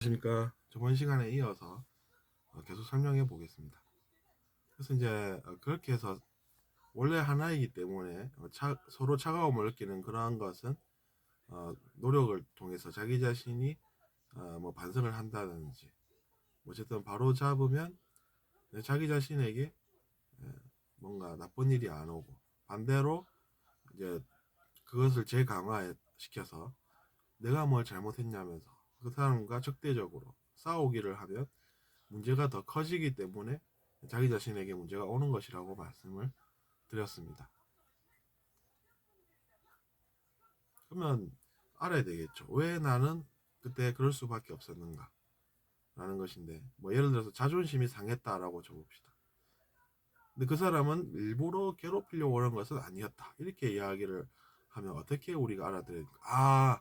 안녕하십니까. 저번 시간에 이어서 어, 계속 설명해 보겠습니다. 그래서 이제 어, 그렇게 해서 원래 하나이기 때문에 어, 차- 서로 차가움을 느끼는 그러한 것은 어, 노력을 통해서 자기 자신이 어, 뭐 반성을 한다든지 어쨌든 바로 잡으면 자기 자신에게 에, 뭔가 나쁜 일이 안 오고 반대로 이제 그것을 재강화시켜서 내가 뭘 잘못했냐면서 그 사람과 적대적으로 싸우기를 하면 문제가 더 커지기 때문에 자기 자신에게 문제가 오는 것이라고 말씀을 드렸습니다. 그러면 알아야 되겠죠. 왜 나는 그때 그럴 수밖에 없었는가? 라는 것인데, 뭐 예를 들어서 자존심이 상했다라고 적읍시다. 근데 그 사람은 일부러 괴롭히려고 그런 것은 아니었다. 이렇게 이야기를 하면 어떻게 우리가 알아들어야 될까? 아,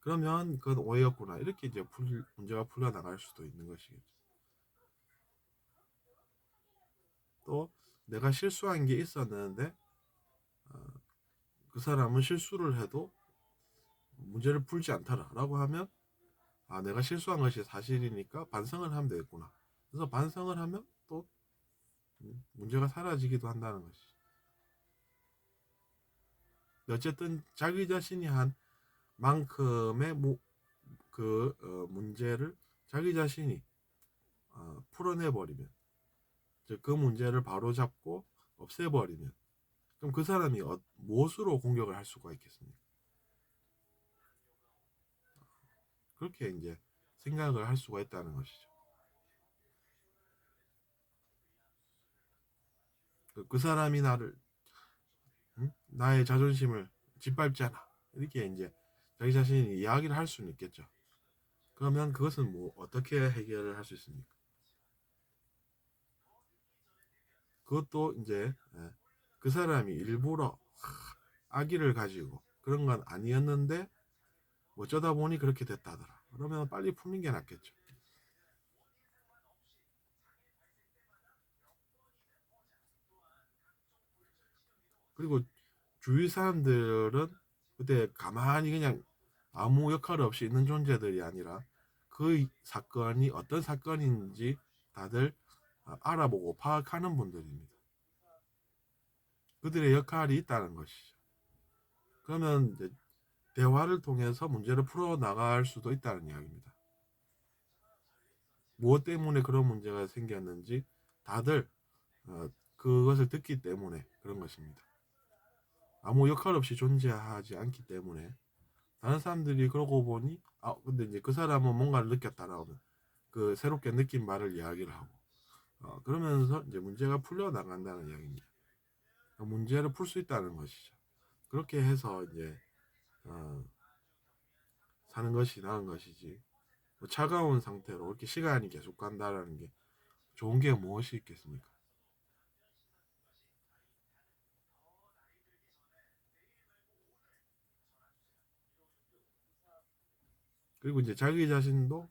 그러면 그건 오해였구나. 이렇게 이제 풀, 문제가 풀려 나갈 수도 있는 것이겠죠. 또 내가 실수한 게 있었는데 어, 그 사람은 실수를 해도 문제를 풀지 않더라라고 하면 아 내가 실수한 것이 사실이니까 반성을 하면 되겠구나. 그래서 반성을 하면 또 음, 문제가 사라지기도 한다는 것이. 어쨌든 자기 자신이 한 만큼의 무, 그 어, 문제를 자기 자신이 어, 풀어내 버리면 즉 그 문제를 바로 잡고 없애버리면 그럼 그 사람이 어, 무엇으로 공격을 할 수가 있겠습니까? 그렇게 이제 생각을 할 수가 있다는 것이죠. 그, 그 사람이 나를 응? 나의 자존심을 짓밟잖아 이렇게 이제 자기 자신이 이야기를 할 수는 있겠죠. 그러면 그것은 뭐 어떻게 해결을 할 수 있습니까? 그것도 이제 예, 그 사람이 일부러 아기를 가지고 그런 건 아니었는데 어쩌다 보니 그렇게 됐다더라. 그러면 빨리 푸는 게 낫겠죠. 그리고 주위 사람들은 그때 가만히 그냥 아무 역할 없이 있는 존재들이 아니라 그 사건이 어떤 사건인지 다들 알아보고 파악하는 분들입니다. 그들의 역할이 있다는 것이죠. 그러면 대화를 통해서 문제를 풀어 나갈 수도 있다는 이야기입니다. 무엇 때문에 그런 문제가 생겼는지 다들 어, 그것을 듣기 때문에 그런 것입니다. 아무 역할 없이 존재하지 않기 때문에 다른 사람들이 그러고 보니 아 근데 이제 그 사람은 뭔가를 느꼈다라고 그 새롭게 느낀 말을 이야기를 하고 어, 그러면서 이제 문제가 풀려 나간다는 이야기입니다. 문제를 풀 수 있다는 것이죠. 그렇게 해서 이제 어, 사는 것이 나은 것이지 뭐 차가운 상태로 이렇게 시간이 계속 간다라는 게 좋은 게 무엇이 있겠습니까? 그리고 이제 자기 자신도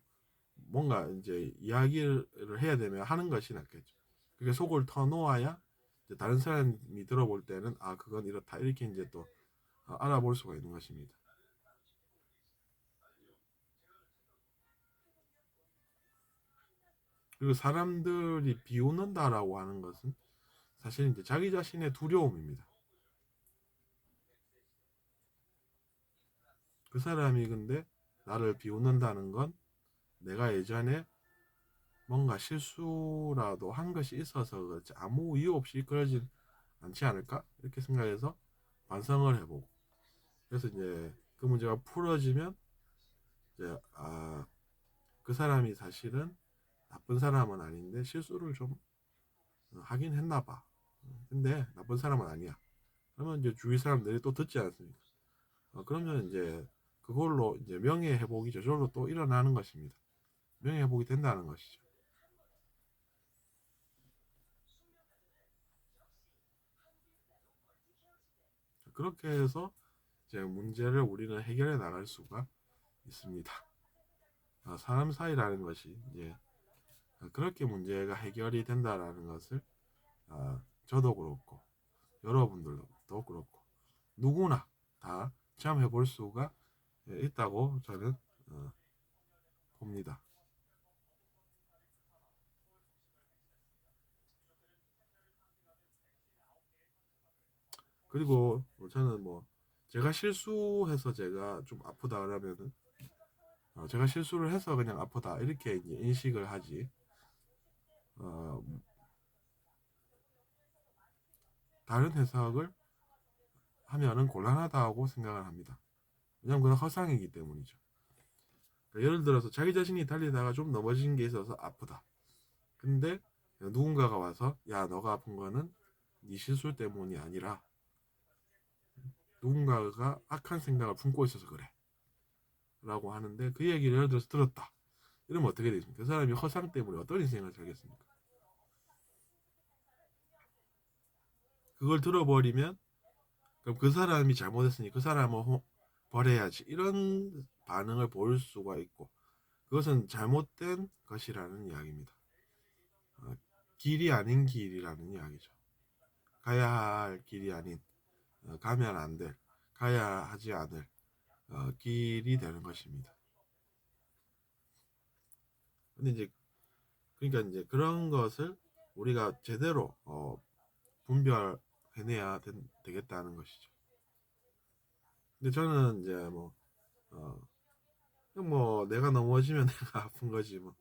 뭔가 이제 이야기를 해야 되면 하는 것이 낫겠죠. 그게 속을 터놓아야 다른 사람이 들어볼 때는 아 그건 이렇다 이렇게 이제 또 알아볼 수가 있는 것입니다. 그리고 사람들이 비웃는다라고 하는 것은 사실 이제 자기 자신의 두려움입니다. 그 사람이 근데 나를 비웃는다는 건 내가 예전에 뭔가 실수라도 한 것이 있어서 그렇지 아무 이유 없이 그러진 않지 않을까? 이렇게 생각해서 반성을 해보고. 그래서 이제 그 문제가 풀어지면 이제 아 그 사람이 사실은 나쁜 사람은 아닌데 실수를 좀 하긴 했나 봐. 근데 나쁜 사람은 아니야. 그러면 이제 주위 사람들이 또 듣지 않습니까? 어, 그러면 이제 그걸로 이제 명예 회복이 저절로 또 일어나는 것입니다. 명예 회복이 된다는 것이죠. 그렇게 해서 이제 문제를 우리는 해결해 나갈 수가 있습니다. 아, 사람 사이라는 것이 이제 그렇게 문제가 해결이 된다라는 것을 아, 저도 그렇고 여러분들도 그렇고 누구나 다 체험해 볼 수가 있다고 저는 어, 봅니다. 그리고 뭐 저는 뭐 제가 실수해서 제가 좀 아프다 그러면은 어, 제가 실수를 해서 그냥 아프다 이렇게 이제 인식을 하지 어, 다른 해석을 하면은 곤란하다고 생각을 합니다. 왜냐면 그건 허상이기 때문이죠. 그러니까 예를 들어서 자기 자신이 달리다가 좀 넘어진 게 있어서 아프다. 근데 누군가가 와서 야 너가 아픈 거는 네 실수 때문이 아니라 누군가가 악한 생각을 품고 있어서 그래. 라고 하는데 그 얘기를 예를 들어서 들었다. 이러면 어떻게 되겠습니까? 그 사람이 허상 때문에 어떤 인생을 살겠습니까? 그걸 들어버리면 그럼 그 사람이 잘못했으니 그 사람을 호- 벌해야지 이런 반응을 보일 수가 있고 그것은 잘못된 것이라는 이야기입니다. 어, 길이 아닌 길이라는 이야기죠. 가야 할 길이 아닌 어, 가면 안 될, 가야 하지 않을 어, 길이 되는 것입니다. 근데 이제 그러니까 이제 그런 것을 우리가 제대로 어, 분별해내야 된- 되겠다는 것이죠. 근데 저는 이제 뭐, 어, 뭐 내가 넘어지면 내가 아픈 거지 뭐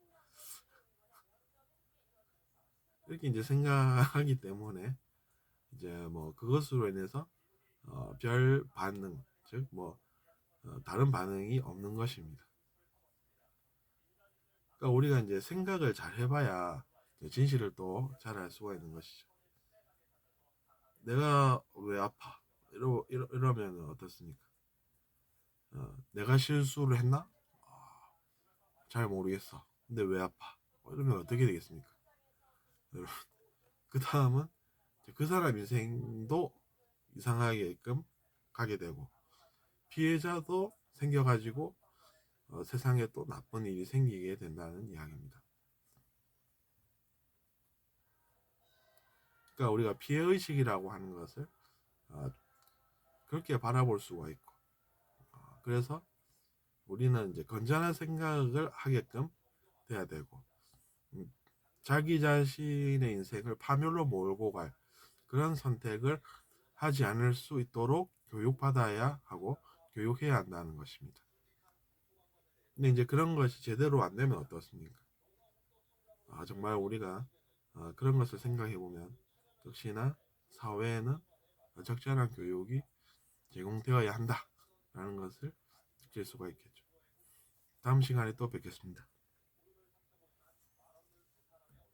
이렇게 이제 생각하기 때문에 이제 뭐 그것으로 인해서 어, 별 반응 즉뭐 다른 반응이 없는 것입니다. 그러니까 우리가 이제 생각을 잘 해봐야 진실을 또 잘 알 수가 있는 것이죠. 내가 왜 아파? 이러, 이러, 이러면 어떻습니까? 어, 내가 실수를 했나? 아, 잘 모르겠어. 근데 왜 아파? 어, 이러면 어떻게 되겠습니까? 여러분, 그 다음은 그 사람 인생도 이상하게끔 가게 되고 피해자도 생겨가지고 어, 세상에 또 나쁜 일이 생기게 된다는 이야기입니다. 그러니까 우리가 피해 의식이라고 하는 것을 어, 그렇게 바라볼 수가 있고 어, 그래서 우리는 이제 건전한 생각을 하게끔 돼야 되고 음, 자기 자신의 인생을 파멸로 몰고 갈 그런 선택을 하지 않을 수 있도록 교육받아야 하고 교육해야 한다는 것입니다. 근데 이제 그런 것이 제대로 안 되면 어떻습니까? 아, 정말 우리가 어, 그런 것을 생각해 보면 역시나 사회에는 적절한 교육이 제공되어야 한다 라는 것을 느낄 수가 있겠죠. 다음 시간에 또 뵙겠습니다.